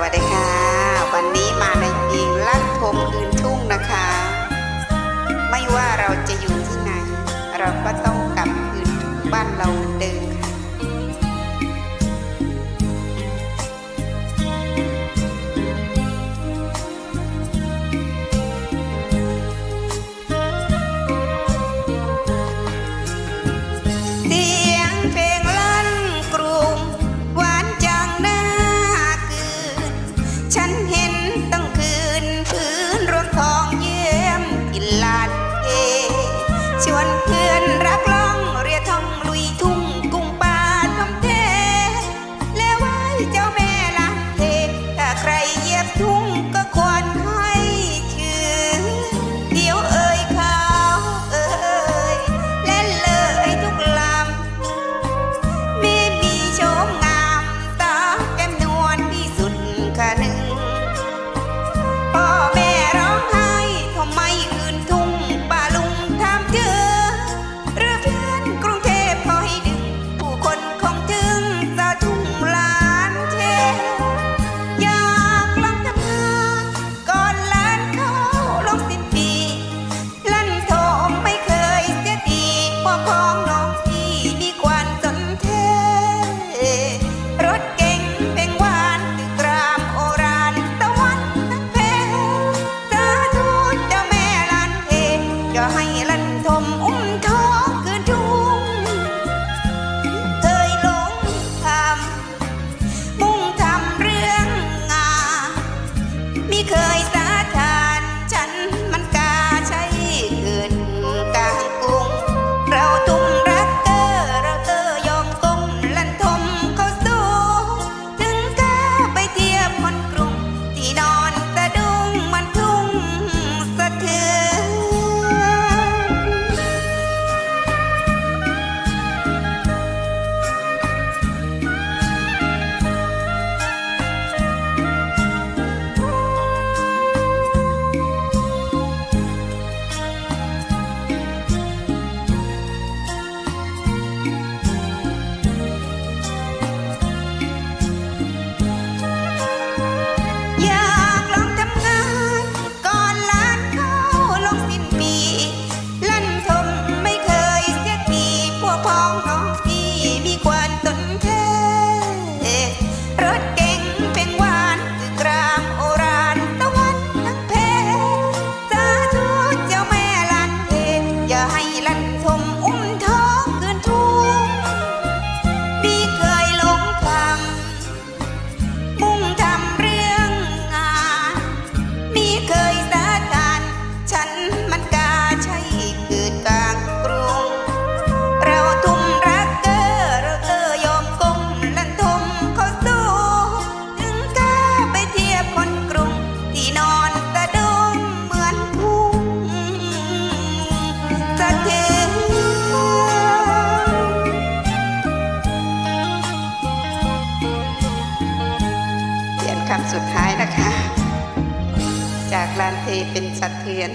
วัสดีค่ะ วันนี้ สุดท้ายนะคะ จากลานเทเป็นสัตเทือน